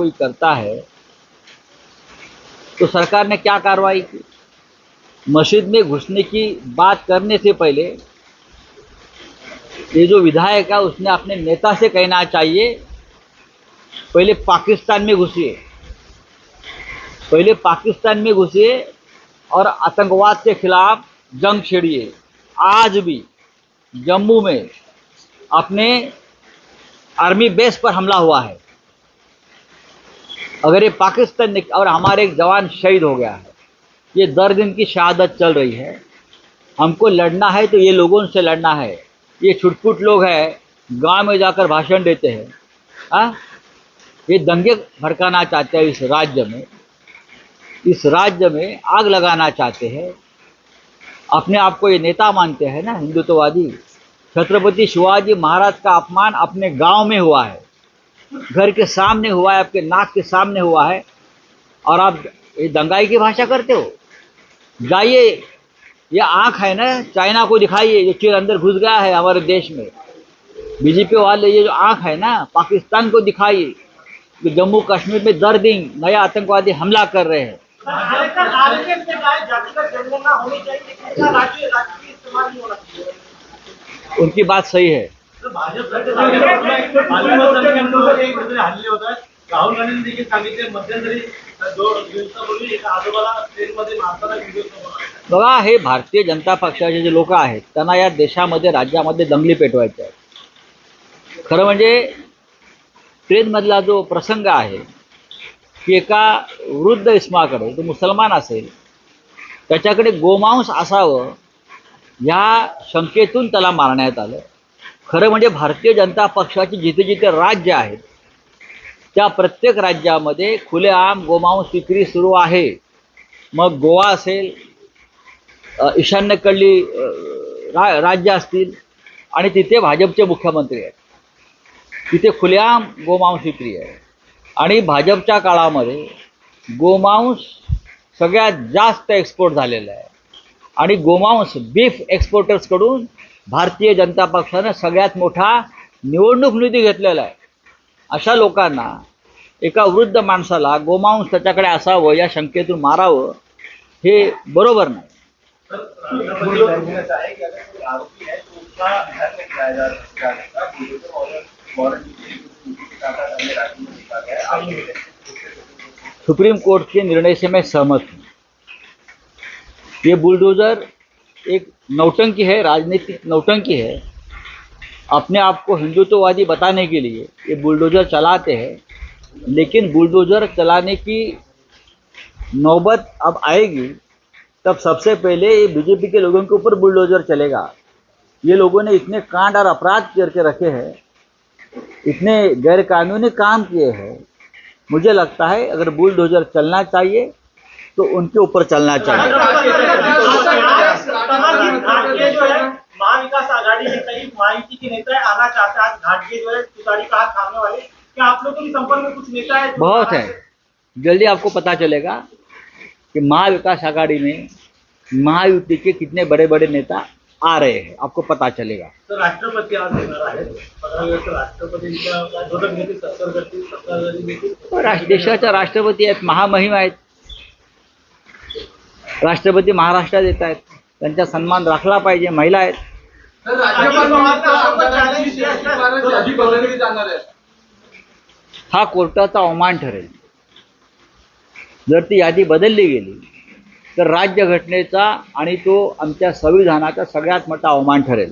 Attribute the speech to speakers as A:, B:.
A: कोई करता है तो सरकार ने क्या कार्रवाई की? मस्जिद में घुसने की बात करने से पहले, ये जो विधायक है, उसने अपने नेता से कहना चाहिए, पहले पाकिस्तान में घुसिए। पहले पाकिस्तान में घुसिए और आतंकवाद के खिलाफ जंग छेड़िए। आज भी जम्मू में अपने आर्मी बेस पर हमला हुआ है। अगर ये पाकिस्तान ने और हमारे एक जवान शहीद हो गया है। ये दर दिन की शहादत चल रही है। हमको लड़ना है तो ये लोगों से लड़ना है। ये छुटपुट लोग हैं, गाँव में जाकर भाषण देते हैं। हाँ? ये दंगे भड़काना चाहते हैं इस राज्य में। इस राज्य में आग लगाना चाहते हैं। अपने आप को ये नेता मानते हैं ना, हिंदुत्ववादी। छत्रपति शिवाजी महाराज का अपमान अपने गाँव में हुआ है। घर के सामने हुआ है, आपके नाक के सामने हुआ है, और आप ये दंगाई की भाषा करते हो? जाइए, ये आँख है ना, चाइना को दिखाइए, ये चीर अंदर घुस गया है हमारे देश में। बीजेपी वाले, ये जो आँख है ना, पाकिस्तान को दिखाइए, कि जम्मू कश्मीर में दर दिन नया आतंकवादी हमला कर रहे हैं। उनकी बात सही है।
B: तर भाजप सरकारने पालकमंत्र्यांवर एक कुठेतरी हल्ले होत. आहेत राहुल गांधींनी देखील सांगितले मध्यंतरी दोन दिवसापूर्वी एका आजोबाला ट्रेनमध्ये मारताना व्हिडिओ समोर आला.
A: बघा हे भारतीय जनता पक्षाचे जे लोक आहेत त्यांना या देशामध्ये राज्यामध्ये दंगली पेटवायचे आहेत खरं म्हणजे ट्रेनमधला जो प्रसंग आहे की एका वृद्ध इस्माकडे तो मुसलमान असेल त्याच्याकडे गोमांस असावं ह्या शंकेतून त्याला मारण्यात आलं. खरं म्हणजे भारतीय जनता पक्षाची जिथे जिथे राज्य आहेत त्या प्रत्येक राज्यामध्ये खुलेआम गोमांस विक्री सुरू आहे. मग गोवा असेल ईशान्यकडली ईशान्येकडली रा राज्य असतील आणि तिथे भाजपचे मुख्यमंत्री आहेत. तिथे खुलेआम गोमांस विक्री आहे. आणि भाजपच्या काळामध्ये गोमांस सगळ्यात जास्त एक्सपोर्ट झालेला आहे. आणि गोमांस बीफ एक्सपोर्टर्सकडून भारतीय जनता पक्षानं सगळ्यात मोठा निवडणूक निधी घेतलेला आहे. अशा लोकांना एका वृद्ध माणसाला गोमांस त्याच्याकडे असावं या शंकेतून मारावं हे बरोबर नाही. सुप्रीम कोर्ट के निर्णय से मैं सहमत ये बुलडोजर एक नौटंकी है, राजनीतिक नौटंकी है। अपने आप को हिंदुत्ववादी बताने के लिए ये बुलडोज़र चलाते हैं। लेकिन बुलडोज़र चलाने की नौबत अब आएगी, तब सबसे पहले ये बीजेपी के लोगों के ऊपर बुलडोज़र चलेगा। ये लोगों ने इतने कांड और अपराध करके रखे हैं, इतने गैरकानूनी काम किए हैं। मुझे लगता है अगर बुलडोजर चलना चाहिए तो उनके ऊपर चलना चाहिए
C: आज घाटगे जो है आघाड़ी के कई माहिती के नेता है आना चाहते हैं आज घाटगे जो है तुतारी का हाथ थामने वाले। क्या आप लोगों के संपर्क में कुछ नेता है?
A: बहुत है। जल्दी आपको पता चलेगा कि महाविकास आघाड़ी में महायुति के कितने बड़े बड़े नेता आ रहे हैं। आपको पता चलेगा।
B: तर राष्ट्रपति आज येणार आहेत पंधरा वेळेस राष्ट्रपतींच्या विरोधक देखील सत्तर करतील सत्ताधारी देखील
A: और राष्ट्र देशाच्या राष्ट्रपती आहेत महामहिम आहेत। राष्ट्रपती महाराष्ट्रात येत आहेत त्यांचा सन्मान राखला पाहिजे महिला आहेत। हा कोर्टाचा अवमान ठरेल. जर ती यादी बदलली गेली तर राज्यघटनेचा आणि तो आमच्या संविधानाचा सगळ्यात मोठा अवमान ठरेल.